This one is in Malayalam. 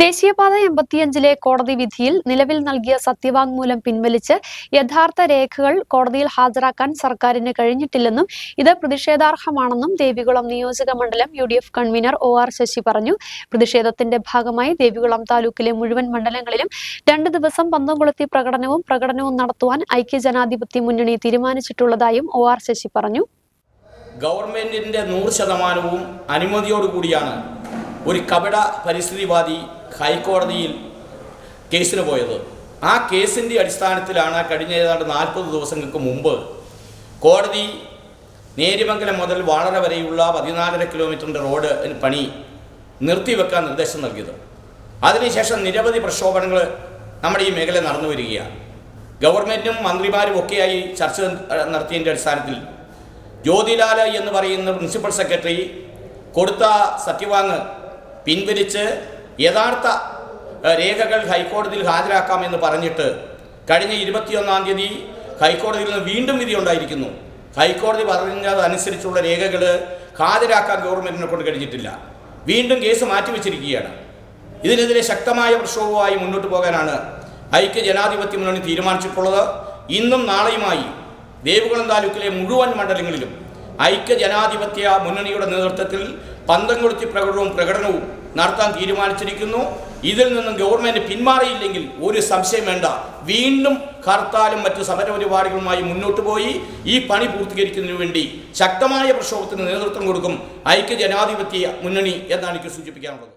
ദേശീയപാത എൺപത്തിയഞ്ചിലെ കോടതി വിധിയിൽ നിലവിൽ നൽകിയ സത്യവാങ്മൂലം പിൻവലിച്ച് യഥാർത്ഥ രേഖകൾ കോടതിയിൽ ഹാജരാക്കാൻ സർക്കാരിന് കഴിഞ്ഞിട്ടില്ലെന്നും ഇത് പ്രതിഷേധാർഹമാണെന്നും ദേവികുളം നിയോജക മണ്ഡലം U convener O R Sasi പറഞ്ഞു. പ്രതിഷേധത്തിന്റെ ഭാഗമായി ദേവികുളം താലൂക്കിലെ മുഴുവൻ മണ്ഡലങ്ങളിലും രണ്ട് ദിവസം പന്തംകുളത്തി പ്രകടനവും പ്രകടനവും നടത്തുവാൻ ഐക്യജനാധിപത്യ മുന്നണി തീരുമാനിച്ചിട്ടുള്ളതായും ഒ ആർ ശശി പറഞ്ഞു. ഗവൺമെന്റിന്റെ നൂറ് ശതമാനവും അനുമതിയോടുകൂടിയാണ് ഒരു കപട പരിസ്ഥിതിവാദി ഹൈക്കോടതിയിൽ കേസിന് പോയത്. ആ കേസിന്റെ അടിസ്ഥാനത്തിലാണ് കഴിഞ്ഞ ഏതാണ്ട് നാൽപ്പത് ദിവസങ്ങൾക്ക് മുമ്പ് കോടതി നേരിമംഗലം മുതൽ വാളര വരെയുള്ള പതിനാലര കിലോമീറ്ററിന്റെ റോഡ് പണി നിർത്തിവെക്കാൻ നിർദ്ദേശം നൽകിയത്. അതിനുശേഷം നിരവധി പ്രക്ഷോഭങ്ങൾ നമ്മുടെ ഈ മേഖല നടന്നു വരികയാണ്. ഗവൺമെന്റും മന്ത്രിമാരും ഒക്കെയായി ചർച്ച നടത്തിയതിന്റെ അടിസ്ഥാനത്തിൽ ജ്യോതിലാൽ എന്ന് പറയുന്ന പ്രിൻസിപ്പൽ സെക്രട്ടറി കൊടുത്ത സത്യവാങ് പിൻവലിച്ച് യഥാർത്ഥ രേഖകൾ ഹൈക്കോടതിയിൽ ഹാജരാക്കാമെന്ന് പറഞ്ഞിട്ട് കഴിഞ്ഞ ഇരുപത്തിയൊന്നാം തീയതി ഹൈക്കോടതിയിൽ നിന്ന് വീണ്ടും വിധി ഉണ്ടായിരിക്കുന്നു. ഹൈക്കോടതി പറഞ്ഞതനുസരിച്ചുള്ള രേഖകൾ ഹാജരാക്കാൻ ഗവൺമെന്റിനെ കൊണ്ട് കഴിഞ്ഞിട്ടില്ല. വീണ്ടും കേസ് മാറ്റിവെച്ചിരിക്കുകയാണ്. ഇതിനെതിരെ ശക്തമായ പ്രക്ഷോഭവുമായി മുന്നോട്ട് പോകാനാണ് ഐക്യ ജനാധിപത്യ മുന്നണി തീരുമാനിച്ചിട്ടുള്ളത്. ഇന്നും നാളെയുമായി ദേവികുളം താലൂക്കിലെ മുഴുവൻ മണ്ഡലങ്ങളിലും ഐക്യ ജനാധിപത്യ മുന്നണിയുടെ നേതൃത്വത്തിൽ പന്തം കൊളുത്തി പ്രകടനവും പ്രകടനവും നടത്താൻ തീരുമാനിച്ചിരിക്കുന്നു. ഇതിൽ നിന്നും ഗവൺമെന്റ് പിന്മാറിയില്ലെങ്കിൽ ഒരു സംശയം വേണ്ട. വീണ്ടും ഹർത്താലും മറ്റു സമരപരിപാടികളുമായി മുന്നോട്ട് പോയി. ഈ പണി പൂർത്തീകരിക്കുന്നതിനു വേണ്ടി ശക്തമായ പ്രക്ഷോഭത്തിന് നേതൃത്വം കൊടുക്കും ഐക്യ ജനാധിപത്യ മുന്നണി എന്നാണ് എനിക്ക് സൂചിപ്പിക്കാനുള്ളത്.